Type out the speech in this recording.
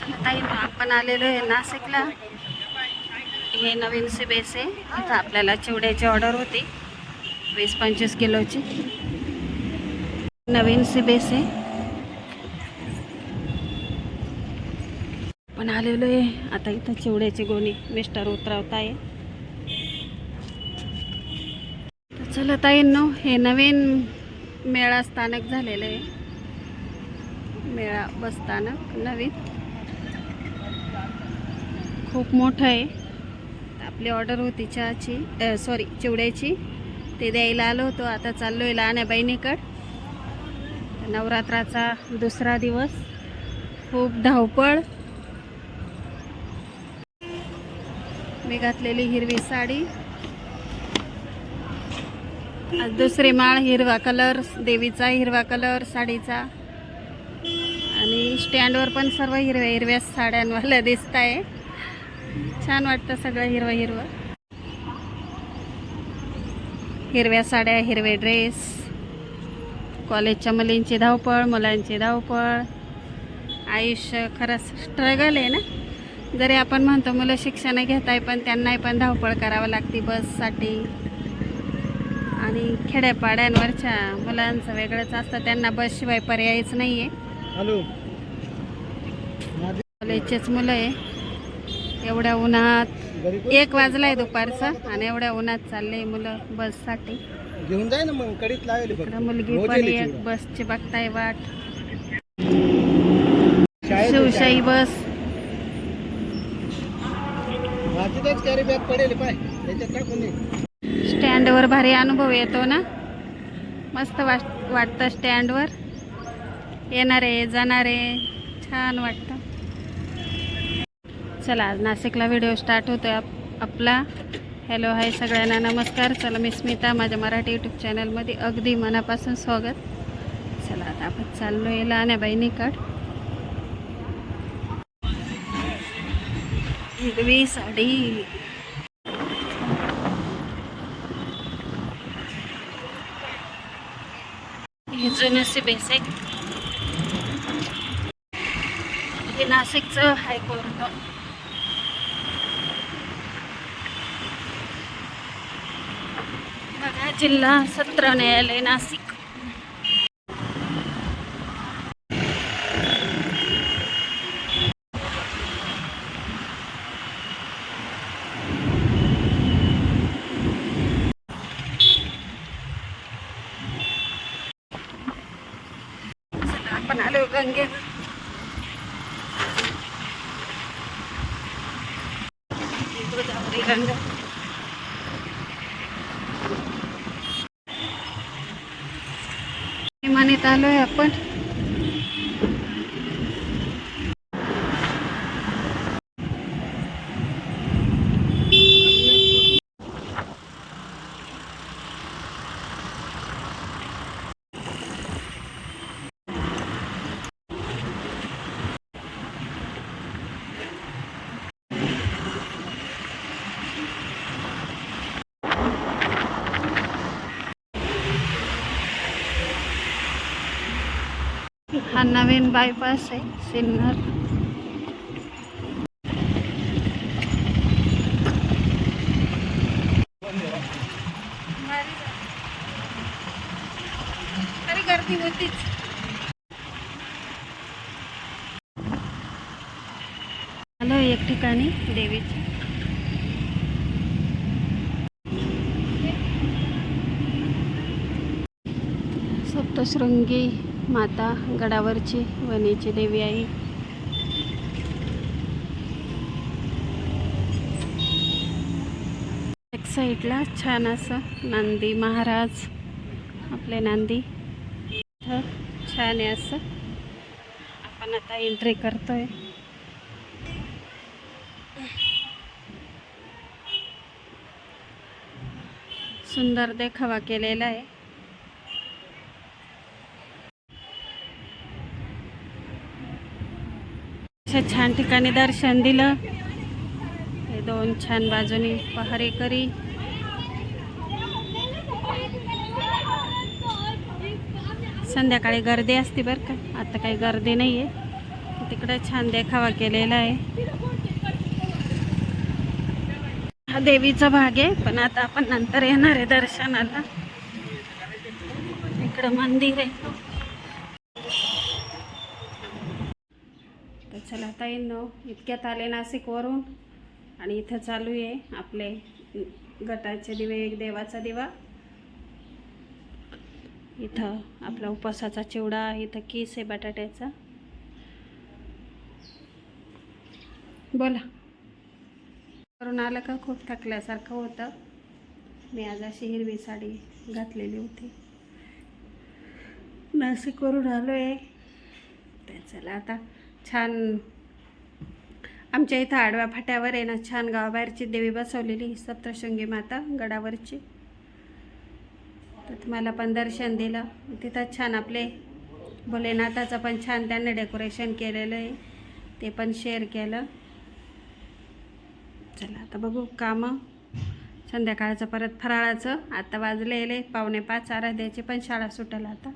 चला ताई आपण आलेलो आहे नाशिकला. हे नवीन सिबेस आहे. आता आपल्याला चिवड्याची ऑर्डर होती. वीस पंचवीस किलोची. नवीन सिबेस आहे. पण आलेलो आहे. आता इथं चिवड्याची गोणी मिस्टर उतरवत आहे. चला ताईंनो हे नवीन मेळा स्थानक झालेलं आहे. मेळा बस स्थानक नवीन. खूप मोठं आहे. आपली ऑर्डर होती चहाची सॉरी चिवड्याची. ते द्यायला आलो होतो आता चाललो आहे लहान्या बहिणीकडं. नवरात्राचा दुसरा दिवस. खूप धावपळ. मी घातलेली हिरवी साडी. आज दुसरी माळ हिरवा कलर देवीचा हिरवा कलर साडीचा. आणि स्टँडवर पण सर्व हिरव्या हिरव्या साड्यांवाला दिसत आहे छान वाटतं सगळं हिरवं हिरवं. हिरव्या साड्या हिरवे ड्रेस कॉलेजच्या मुलींची धावपळ मुलांची धावपळ. आयुष्य खरंच स्ट्रगल आहे ना? जरी आपण म्हणतो मुलं शिक्षण घेत आहे पण त्यांनाही पण धावपळ करावं लागते बससाठी. आणि खेड्यापाड्यांवरच्या मुलांचं वेगळंच असतं. त्यांना बसशिवाय पर्यायच नाही आहे हॅलो. कॉलेजचेच मुलं आहे. एवढ्या उन्हात एक वाजलाय दुपारचं आणि एवढ्या उन्हात चालले मुलं बससाठी. घेऊन जाय ना मग कडीत लावेल मुलगी पण एक. बसची बघताय वाट. शिवशाही बस. स्टँडवर भारी अनुभव येतो ना? मस्त वाट वाटतं स्टँडवर. येणारे जाणारे छान वाटतं. चला आज नाशिकला व्हिडिओ स्टार्ट होतो आप आपला हॅलो हाय सगळ्यांना नमस्कार. चला मी स्मिता माझ्या मराठी यूट्यूब चॅनलमध्ये अगदी मनापासून स्वागत. चला आता आपण चाललो आहे लहान्या बहिणीकड हिरवी साडी. हे बेसिक हे नाशिकचं हायकोर्ट. जिल्हा सत्र न्यायालय नाशिक. आपण आलो गंगे. गोदावरी गंगा आलो आहे आपण. हा नवीन बायपास आहे सिन्नर. तरी गर्दी होतीच. आलो एक ठिकाणी देवीची. सप्तशृंगी. माता गडावरची वनेची देवी आहे. एक साईडला छान असं नांदी महाराज आपले नांदी. छान आहे असं. आपण आता एंट्री करतोय. सुंदर देखावा केलेला आहे. अशा छान ठिकाणी दर्शन दिलं. हे दोन छान बाजूनी पहारेकरी संध्याकाळी गर्दी असते बरं का. आता काही गर्दी नाही आहे तिकडे छान देखावा केलेला आहे. हा देवीचा भाग आहे पण आता आपण नंतर येणार आहे दर्शनाला. इकडं मंदिर आहे. तर चला आता येणं इतक्यात आले नाशिकवरून आणि इथं चालू आहे आपले गटाचे दिवे एक देवाचा दिवा. इथं आपला उपवासाचा चिवडा इथं किस आहे बटाट्याचा. बोला. करून आलं का? खूप थकल्यासारखं होतं. मी आज अशी हिरवी साडी घातलेली होती. नाशिकवरून आलो आहे तर चला आता छान आमच्या इथं आडव्या फाट्यावर आहे ना छान गावाबाहेरची देवी बसवलेली सप्तशृंगी माता गडावरची. तर तुम्हाला पण दर्शन दिलं. तिथं छान आपले भोलेनाथाचं पण छान त्यांनी डेकोरेशन केलेलं आहे. ते पण शेअर केलं. चला आता बघू कामं. संध्याकाळचं परत फराळाचं. आता वाजलेले पावणे पाच आराध्याची पण शाळा सुटेल आता.